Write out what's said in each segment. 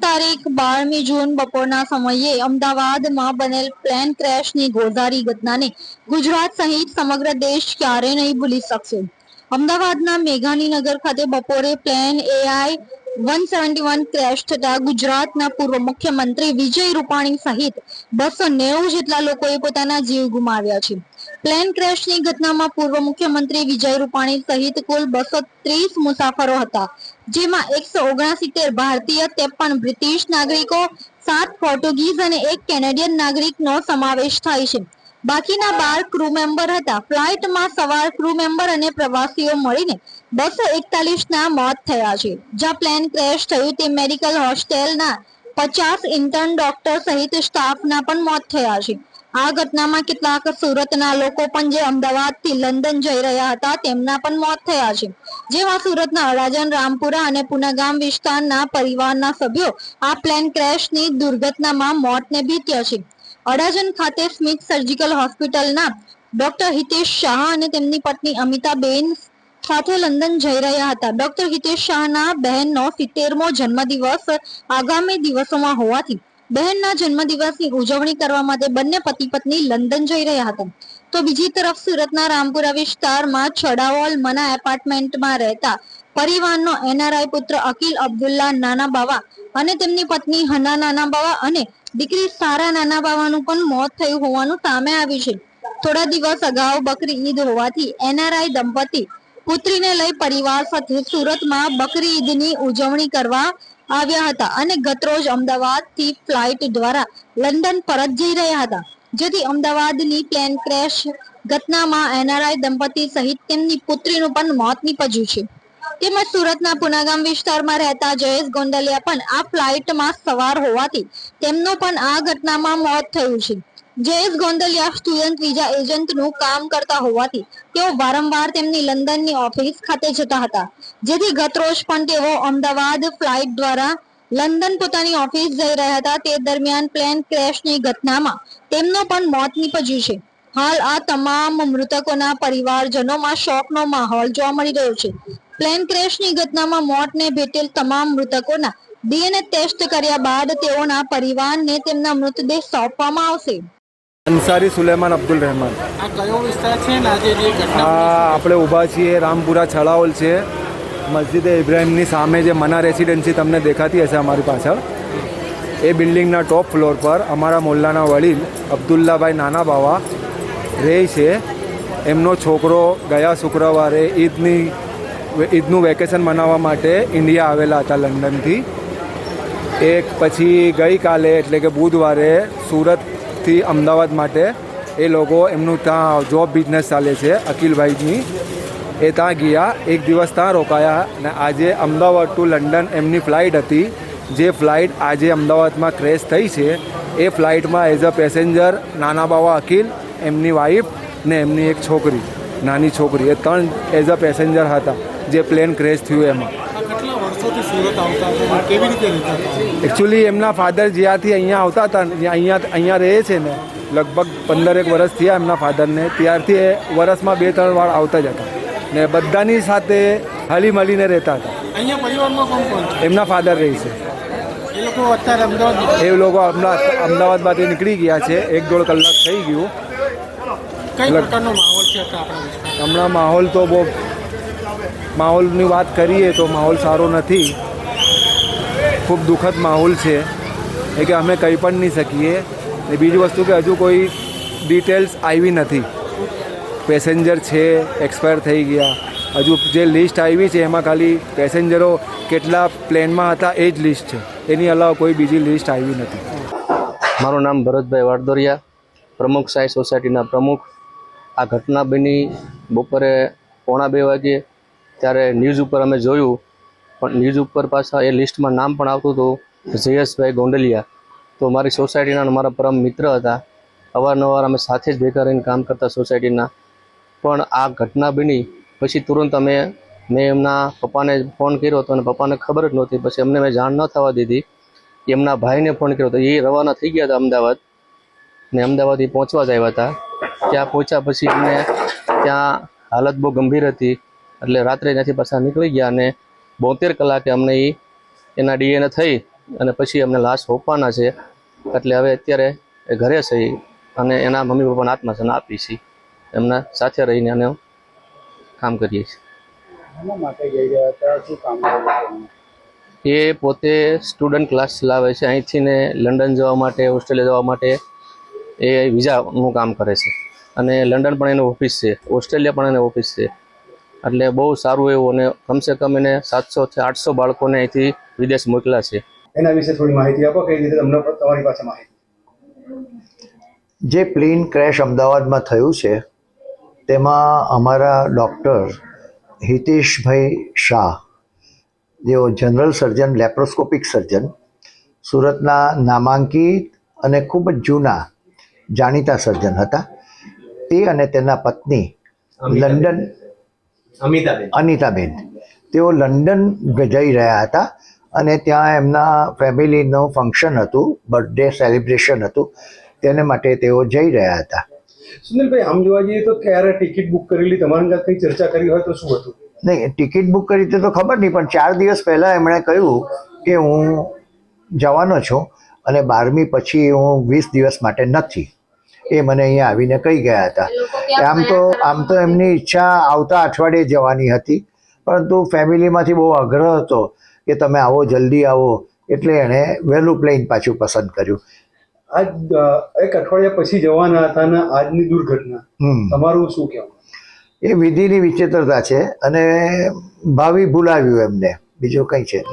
તારીખ બારમી જૂન બપોરના સમયે અમદાવાદમાં બનેલ પ્લેન ક્રેશની ગોઝારી ઘટનાને ગુજરાત સહિત સમગ્ર દેશ ક્યારે નહીં ભૂલી શકશે. અમદાવાદના મેઘાણીનગર ખાતે બપોરે plane AI one seventy one crash થતા ગુજરાતના પૂર્વ મુખ્યમંત્રી વિજય રૂપાણી સહિત બસો નેવું જેટલા લોકોએ પોતાના જીવ ગુમાવ્યા છે. પ્લેન ક્રેશની ઘટનામાં પૂર્વ મુખ્યમંત્રી વિજય રૂપાણી સહિત કુલ બસો ત્રીસ મુસાફરો હતા, જેમાં એકસો ઓગણસિત્તેર ભારતીય, ત્રેપન બ્રિટિશ નાગરિકો, સાત પોર્ટુગીઝ અને એક કેનેડિયન નાગરિકનો સમાવેશ થાય છે. બાકીના બાર ક્રૂ મેમ્બર હતા. ફ્લાઇટમાં સવાર ક્રૂ મેમ્બર અને પ્રવાસીઓ મળીને બસો એકતાલીસ ના મોત થયા છે. જ્યાં પ્લેન ક્રેશ થયું તે મેડિકલ હોસ્ટેલના પચાસ ઇન્ટર્ન ડોક્ટર સહિત સ્ટાફના પણ મોત થયા છે. આ ઘટનામાં કેટલાક સુરતના લોકો પણ જે અમદાવાદથી લંડન જઈ રહ્યા હતા તેમના પણ મોત થયા છે. જેમાં સુરતના અડાજણ, રામપુરા અને પુનાગામ વિસ્તારના પરિવારના સભ્યો આ પ્લેન ક્રેશની દુર્ઘટનામાં મોતને ભીત્યા છે. અડાજણ ખાતે સ્મિત સર્જિકલ હોસ્પિટલના ડોક્ટર હિતેશ શાહ અને તેમની પત્ની અમિતાબેન સાથે લંડન જઈ રહ્યા હતા. ડોક્ટર હિતેશ શાહના બહેનનો સિત્તેરમો જન્મદિવસ આગામી દિવસોમાં હોવાથી બહેનના જન્મદિવસની ઉજવણી કરવા માટે બંને પતિ પત્ની લંડન જઈ રહ્યા હતા. તો બીજી તરફ સુરતના રામપુરા વિસ્તારમાં છડાવોલ મના એપાર્ટમેન્ટમાં રહેતા પરિવારનો એનઆરઆઈ પુત્ર અકિલ અબ્દુલ્લા નાના બાવા અને તેમની પત્ની હના નાના બાવા અને દીકરી સારા નાના બાવાનું પણ મોત થયું હોવાનું સામે આવ્યું છે. થોડા દિવસ અગાઉ બકરી ઈદ હોવાથી એનઆરઆઈ દંપતી પુત્રીને લઈ પરિવાર સાથે સુરતમાં બકરી ઈદની ઉજવણી કરવા આવ્યા હતા અને ગતરોજ અમદાવાદથી ફ્લાઇટ દ્વારા લંડન પરત જઈ રહ્યા હતા. જેથી અમદાવાદની પ્લેન ક્રેશ ઘટનામાં એનઆરઆઈ દંપતી સહિત તેમની પુત્રીનું પણ મોત નીપજ્યું છે. તેમજ સુરતના પુનાગામ વિસ્તારમાં રહેતા જયેશ ગોંડલિયા પણ આ ફ્લાઇટમાં સવાર હોવાથી તેમનું પણ આ ઘટનામાં મોત થયું છે. જયેશ ગોંદલિયા સ્ટુડન્ટ વિઝા એજન્ટનું કામ કરતા હોવાથી તેઓ વારંવાર તેમની લંડનની ઓફિસ ખાતે જતા હતા. જેથી ગતરોજ પણ તેઓ અમદાવાદ ફ્લાઇટ દ્વારા લંડન પોતાની ઓફિસ જઈ રહ્યા હતા. તે દરમિયાન પ્લેન ક્રેશની ઘટનામાં તેમનો પણ મોત નીપજ્યું છે. હાલ આ તમામ મૃતકોના પરિવારજનોમાં શોકનો માહોલ જોવા મળી રહ્યો છે. પ્લેન ક્રેશની ઘટનામાં મોતને ભેટેલ તમામ મૃતકોના ડીએનએ ટેસ્ટ કર્યા બાદ તેઓના પરિવારને તેમના મૃતદેહ સોંપવામાં આવશે. અંસારી સુલેમાન અબ્દુલ રહેમાન. આ કયો વિસ્તાર છે ને આજે જે ઘટના આપણે ઊભા છીએ રામપુરા છળાઓલ છે. મસ્જિદે ઇબ્રાહિમની સામે જે મના રેસિડેન્સી તમને દેખાતી હશે અમારી પાછળ. એ બિલ્ડિંગના ટોપ ફ્લોર પર અમારા મોલ્લાના વડીલ અબ્દુલ્લાભાઈ નાના બાવા રહે છે. એમનો છોકરો ગયા શુક્રવારે ઈદની ઈદનું વેકેશન મનાવવા માટે ઇન્ડિયા આવેલા હતા લંડનથી. એક પછી ગઈકાલે એટલે કે બુધવારે સુરતથી અમદાવાદ માટે એ લોકો એમનું ત્યાં જોબ બિઝનેસ ચાલે છે, અકિલભાઈની. એ ત્યાં ગયા, એક દિવસ ત્યાં રોકાયા અને આજે અમદાવાદ ટુ લંડન એમની ફ્લાઇટ હતી. જે ફ્લાઇટ આજે અમદાવાદમાં ક્રેશ થઈ છે, એ ફ્લાઇટમાં એઝ અ પેસેન્જર નાના બાવા અકિલ, એમની વાઈફ ને એમની એક છોકરી, નાની છોકરી, એ ત્રણ એઝ અ પેસેન્જર હતા, જે પ્લેન ક્રેશ થયું એમાં. વર્ષોથી સુરત આવતા હતા કેવી રીતે રહેતા હતા? એકચ્યુઅલી એમના ફાધર જ્યાંથી અહીંયા આવતા હતા અહીંયા અહીંયા રહે છે ને લગભગ પંદરેક વર્ષ થયા એમના ફાધરને ત્યારથી એ વર્ષમાં બે ત્રણ વાર આવતા જ હતા. ને બધાની સાથે હળી મળીને રહેતા હતા. અહીંયા પરિવારમાં કોણ કોણ એમના ફાધર રહે છે. એ લોકો અમદાવાદ અમદાવાદ અમદાવાદમાંથી નીકળી ગયા છે. એક દોઢ કલાક થઈ ગયું. કઈ પ્રકારનો માહોલ છે અત્યારે આપણા વિસ્તારમાં? હમણાં માહોલ તો બહુ માહોલની વાત કરીએ તો માહોલ સારો નથી. ખૂબ દુઃખદ માહોલ છે. એ કે અમે કંઈ પણ નહીં શકીએ. ને બીજી વસ્તુ કે હજુ કોઈ ડિટેલ્સ આવી નથી. પેસેન્જર છે એક્સપાયર થઈ ગયા. હજુ જે લિસ્ટ આવી છે, એમાં ખાલી પેસેન્જરો કેટલા પ્લેનમાં હતા એ જ લિસ્ટ છે. એની અલાવા કોઈ બીજી લિસ્ટ આવી નથી. મારું નામ ભરતભાઈ વાડદોરિયા, પ્રમુખ સાઈ સોસાયટીના પ્રમુખ. આ ઘટના બની બપોરે પોણા બે વાગે ત્યારે ન્યૂઝ ઉપર અમે જોયું, પણ ન્યૂઝ ઉપર પાછા એ લિસ્ટમાં નામ પણ આવતું હતું, જયેશભાઈ ગોંડલિયા. તો મારી સોસાયટીના મારા પરમ મિત્ર હતા. અવારનવાર અમે સાથે જ ભેગા રહીને કામ કરતા સોસાયટીના. પણ આ ઘટના બની, પછી તુરંત અમે, મેં એમના પપ્પાને ફોન કર્યો હતો અને પપ્પાને ખબર જ નહોતી. પછી અમને મેં જાણ ન થવા દીધી. એમના ભાઈને ફોન કર્યો હતો. એ રવાના થઈ ગયા હતા અમદાવાદ. ને અમદાવાદથી પહોંચવા જ આવ્યા હતા. ત્યાં પહોંચ્યા પછી અમને ત્યાં હાલત બહુ ગંભીર હતી. એટલે રાત્રે ત્યાંથી પાછા નીકળી ગયા અને બોતેર કલાકે અમને એ એના ડીએનએ થઈ અને પછી અમને લાશ હોપવાના છે. એટલે હવે અત્યારે એ ઘરે છે અને એના મમ્મી પપ્પાના આત્માસન આપી છે. એમના સાથે રહીને અને કામ કરીએ છીએ. એ પોતે સ્ટુડન્ટ ક્લાસ ચલાવે છે. અહીંથી ને લંડન જવા માટે ઓસ્ટ્રેલિયા જવા માટે એ વિઝાનું કામ કરે છે. અને લંડન પણ એનું ઓફિસ છે. ઓસ્ટ્રેલિયા પણ એનું ઓફિસ છે. એટલે બહુ સારું એવું અને કમસે કમ એને સાતસોથી આઠસો બાળકોને અહીંથી વિદેશ મોકલ્યા છે. એના વિશે થોડી માહિતી આપો કઈ રીતે તમને તમારી પાસે માહિતી. જે પ્લેન ક્રેશ અમદાવાદમાં થયું છે તેમાં અમારા ડૉક્ટર હિતેશભાઈ શાહ જેઓ જનરલ સર્જન લેપ્રોસ્કોપિક સર્જન સુરતના નામાંકિત અને ખૂબ જ જૂના જાણીતા સર્જન હતા. તે અને તેના પત્ની લંડન અનિતાબેન. તેઓ લંડન જઈ રહ્યા હતા અને ત્યાં એમના ફેમિલીનું ફંક્શન હતું બર્થડે સેલિબ્રેશન હતું તેને માટે તેઓ જઈ રહ્યા હતા. સુનિલભાઈ આમ જોવા જઈએ તો ક્યારે ટિકિટ બુક કરેલી? તમારી સાથે કઈ ચર્ચા કરી હોય તો શું હતું? નહીં ટિકિટ બુક કરી તો ખબર નહીં પણ ચાર દિવસ પહેલાં એમણે કહ્યું કે હું જવાનો છું અને બારમી પછી હું વીસ દિવસ માટે નથી. એ મને અહીંયા આવીને કહી ગયા હતા. આમ તો આમ તો એમની ઈચ્છા આવતા અઠવાડિયે જવાની હતી. પરંતુ ફેમિલીમાંથી બહુ આગ્રહ હતો કે તમે આવો જલ્દી આવો. એટલે એણે વહેલું પ્લેન પાછું પસંદ કર્યું. આજ એક અઠવાડિયા પછી જવાના હતા અને આજની દુર્ઘટના. હમ. તમારું શું કહેવું? એ વિધિની વિચિત્રતા છે અને ભાવિ ભૂલાવ્યું એમને. બીજું કંઈ છે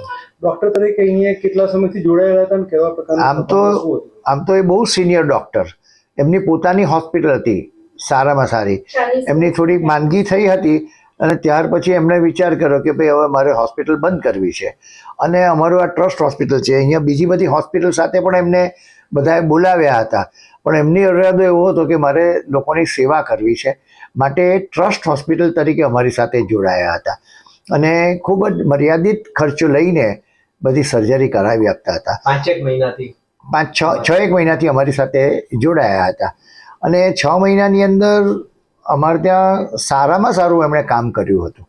ડોક્ટર તરીકે અહીંયા કેટલા સમયથી જોડાયેલા હતા ને કેવા પ્રકારના આમ તો આમ તો એ બહુ સિનિયર ડૉક્ટર. એમની પોતાની હોસ્પિટલ હતી. સારામાં સારી. એમની થોડીક માંદગી થઈ હતી અને ત્યાર પછી એમણે વિચાર કર્યો કે ભાઈ હવે મારે હોસ્પિટલ બંધ કરવી છે. અને અમારું આ ટ્રસ્ટ હોસ્પિટલ છે. અહીંયા બીજી બધી હોસ્પિટલ સાથે પણ એમને બધાએ બોલાવ્યા હતા. પણ એમની ઇરાદો એવો હતો કે મારે લોકોની સેવા કરવી છે. માટે ટ્રસ્ટ હોસ્પિટલ તરીકે અમારી સાથે જોડાયા હતા. અને ખૂબ જ મર્યાદિત ખર્ચો લઈને બધી સર્જરી કરાવી આપતા હતા. પાંચેક મહિનાથી. પાંચ છ છ એક મહિનાથી અમારી સાથે જોડાયા હતા. અને છ મહિનાની અંદર અમારે ત્યાં સારામાં સારું એમણે કામ કર્યું હતું.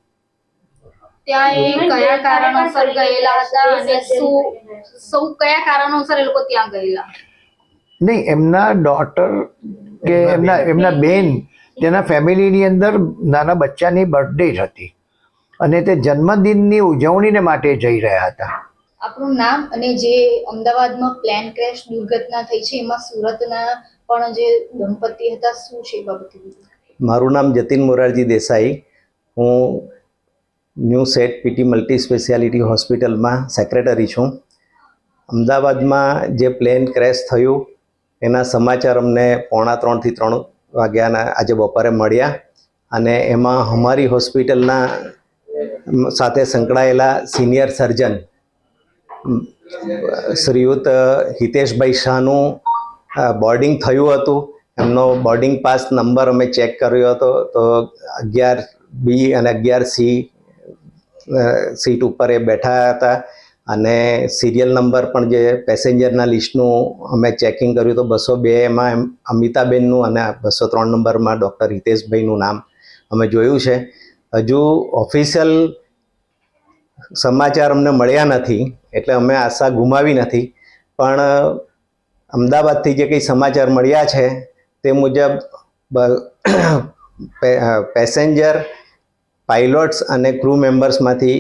ત્યાં એ કયા કારણોસર ગયેલા હતા અને શું કયા કારણોસર એ લોકો ત્યાં ગયેલા? નહીં એમના ડોટર કે એમના એમના બેન. તેના ફેમિલીની અંદર નાના બચ્ચાની બર્થડે હતી. અને તે જન્મદિનની ઉજવણીને માટે જઈ રહ્યા હતા. આપણું નામ અને જે અમદાવાદમાં પ્લેન ક્રેશ દુર્ઘટના થઈ છે એમાં સુરતના પણ જે દંપતી હતા, શું છે બાબતે મારું નામ જતીન મોરારજી દેસાઈ. હું new set PT multi speciality હોસ્પિટલમાં સેક્રેટરી છું. અમદાવાદમાં જે પ્લેન ક્રેશ થયું, એના સમાચાર અમને પોણા ત્રણથી ત્રણ વાગ્યાના આજે બપોરે મળ્યા અને એમાં અમારી હોસ્પિટલના સાથે સંકળાયેલા સિનિયર સર્જન, શ્રીયુત હિતેશભાઈ શાહનું બોર્ડિંગ થયું હતું. એમનો બોર્ડિંગ પાસ નંબર અમે ચેક કર્યો હતો. તો અગિયાર બી અને અગિયાર સી સીટ ઉપર એ બેઠા હતા. અને સિરિયલ નંબર પણ જે પેસેન્જરના લિસ્ટનું અમે ચેકિંગ કર્યું તો બસો બે એમાં એમ, અમિતાબેનનું અને બસો ત્રણ નંબરમાં ડૉક્ટર હિતેશભાઈનું નામ અમે જોયું છે. હજુ ઓફિશિયલ સમાચાર અમને મળ્યા નથી, એટલે અમે આશા ગુમાવી નથી. પણ અમદાવાદથી જે કંઈ સમાચાર મળ્યા છે તે મુજબ પેસેન્જર પાઇલોટ્સ અને ક્રૂ મેમ્બર્સમાંથી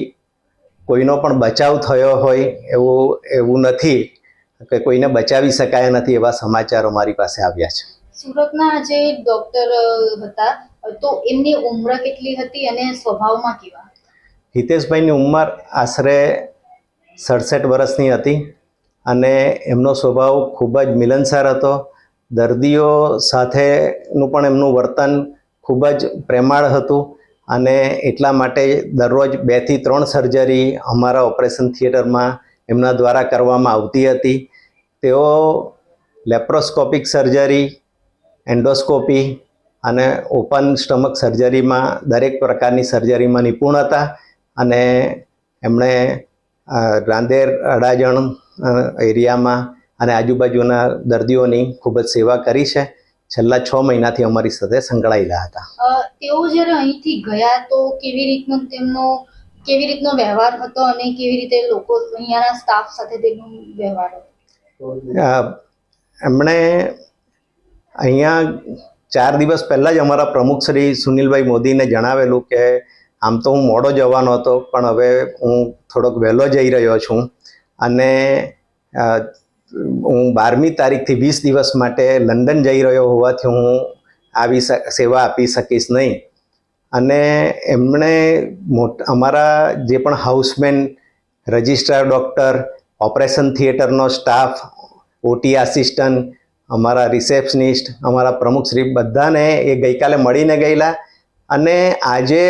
કોઈનો પણ બચાવ થયો હોય એવું એવું નથી કે કોઈને બચાવી શકાયા નથી એવા સમાચારો મારી પાસે આવ્યા છે. સુરતના જે ડોક્ટર હતા તો એમની ઉંમર કેટલી હતી અને સ્વભાવમાં કેવા? હિતેશભાઈની ઉંમર આશરે સડસઠ વર્ષની હતી. અને એમનો સ્વભાવ ખૂબ જ મિલનસાર હતો. દર્દીઓ સાથેનું પણ એમનું વર્તન ખૂબ જ પ્રેમાળ હતું અને એટલા માટે દરરોજ બેથી ત્રણ સર્જરી અમારા ઓપરેશન થિયેટરમાં એમના દ્વારા કરવામાં આવતી હતી. તેઓ લેપ્રોસ્કોપિક સર્જરી, એન્ડોસ્કોપી અને ઓપન સ્ટમક સર્જરીમાં દરેક પ્રકારની સર્જરીમાં નિપુણ હતા અને એમણે રાંદેર અડાજણ એરિયામાં અને આજુબાજુના દર્દીઓની ખૂબ જ સેવા કરી છે. છેલ્લા છ મહિનાથી અમારી સાથે સંકળાયેલા હતા. તેઓ જ્યારે અહીંથી ગયા તો કેવી રીતનો તેમનો કેવી રીતનો વ્યવહાર હતો અને કેવી રીતે લોકો અહીંયાના સ્ટાફ સાથે તેમનો વ્યવહાર હતો? એમણે અહીંયા ચાર દિવસ પહેલાં જ અમારા પ્રમુખ શ્રી સુનિલભાઈ મોદીને જણાવેલું કે આમ તો હું મોડો જવાનો હતો પણ હવે હું થોડોક વહેલો જઈ રહ્યો છું. અને હું બારમી તારીખથી વીસ દિવસ માટે લંડન જઈ રહ્યો હોવાથી હું આવી સેવા આપી શકીશ નહીં. અને એમણે અમારા જે પણ હાઉસમેન, રજિસ્ટ્રાર ડૉક્ટર, ઓપરેશન થિયેટરનો સ્ટાફ, ઓટી આસિસ્ટન્ટ, અમારા રિસેપ્શનિસ્ટ, અમારા પ્રમુખશ્રી બધાને એ ગઈકાલે મળીને ગયેલા. અને આજે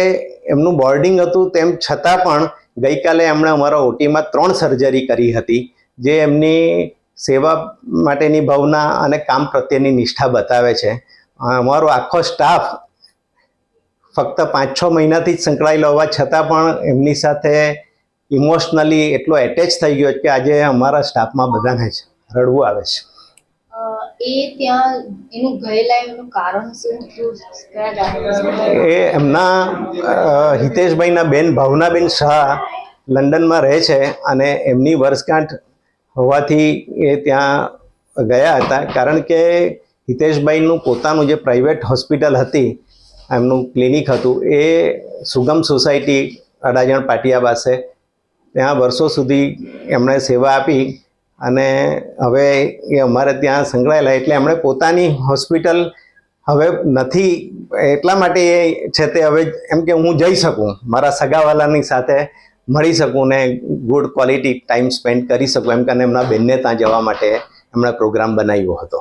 એમનું બોર્ડિંગ હતું તેમ છતાં પણ ગઈકાલે એમણે અમારા ઓટીમાં ત્રણ સર્જરી કરી હતી, જે એમની સેવા માટેની ભાવના અને કામ પ્રત્યેની નિષ્ઠા બતાવે છે. અમારો આખો સ્ટાફ ફક્ત પાંચ છ મહિનાથી જ સંકળાયેલો હોવા છતાં પણ એમની સાથે ઇમોશનલી એટલો એટેચ થઈ ગયો કે આજે અમારા સ્ટાફમાં બધાને જ રડવું આવે છે. એ ત્યાં એનું ગયેલા એનું કારણ શું એ એમના હિતેશભાઈના બેન, ભાવનાબેન શાહ લંડનમાં રહે છે અને એમની વર્ષગાંઠ હોવાથી એ ત્યાં ગયા હતા. કારણ કે હિતેશભાઈનું પોતાનું જે પ્રાઇવેટ હોસ્પિટલ હતી, એમનું ક્લિનિક હતું, એ સુગમ સોસાયટી અડાજણ પાટિયા પાસે. ત્યાં વર્ષો સુધી એમણે સેવા આપી. અને હવે એ અમારે ત્યાં સંકળાયેલા એટલે એમણે પોતાની હોસ્પિટલ હવે નથી, એટલા માટે એ છે તે હવે એમ કે હું જઈ શકું, મારા સગાવાલાની સાથે મળી શકું ને ગુડ ક્વોલિટી ટાઈમ સ્પેન્ડ કરી શકું એમ કરીને એમના બેનને ત્યાં જવા માટે એમણે પ્રોગ્રામ બનાવ્યો હતો.